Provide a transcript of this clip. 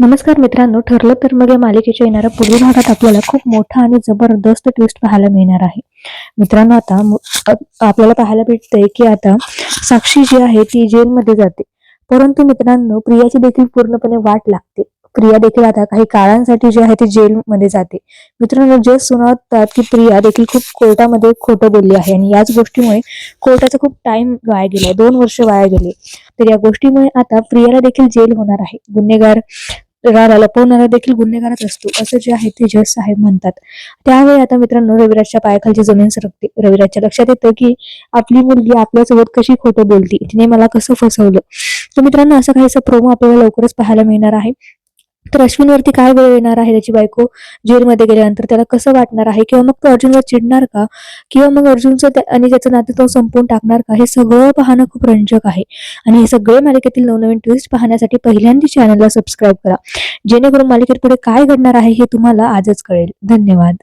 नमस्कार मित्रांनो ठरलं तर मग या मालिकेच्या येणाऱ्या पुढील भागात आपल्याला खूप मोठा आणि जबरदस्त ट्विस्ट पाहायला मिळणार आहे. मित्रांनो आता आपल्याला पाहायला भेटतंय की आता साक्षी जी आहे ती जेलमध्ये जाते. परंतु मित्रांनो प्रियाची देखील पूर्णपणे वाट लागते. प्रिया देखील आता काही काळांसाठी जे आहे ती जेलमध्ये जाते. मित्रांनो जे सुनावतात की प्रिया देखील खूप कोर्टामध्ये खोटं बोलली आहे आणि याच गोष्टीमुळे कोर्टाचा खूप टाइम वाया गेलाय. दोन वर्ष वाया गेले. तर या गोष्टीमुळे आता प्रियाला देखील जेल होणार आहे. गुन्हेगार लपवणारा देखील गुन्हेगारच असतो असं जे आहे ते जज साहेब म्हणतात. त्यावेळी आता मित्रांनो रविराजच्या पायाखालची जमीन सरकते. रविराजच्या लक्षात येतं की आपली मुलगी आपल्यासोबत कशी खोटं बोलती तिने मला कसं फसवलं. तर मित्रांनो असं काहीसा प्रोमो आपल्याला लवकरच पाहायला मिळणार आहे. तर अश्विनवरती काय वेळ येणार आहे त्याची बायको? जेलमध्ये गेल्यानंतर त्याला कसं वाटणार आहे? किंवा मग तो अर्जुनवर चिडणार का? किंवा मग अर्जुनचं त्या- आणि त्याचं नातं तो संपवून टाकणार का? हे सगळं पाहणं खूप रंजक आहे. आणि हे सगळे मालिकेतील नवनवीन ट्विस्ट पाहण्यासाठी पहिल्यांदा चॅनलला सबस्क्राईब करा. जेणेकरून मालिकेत पुढे काय घडणार आहे हे तुम्हाला आजच कळेल. धन्यवाद.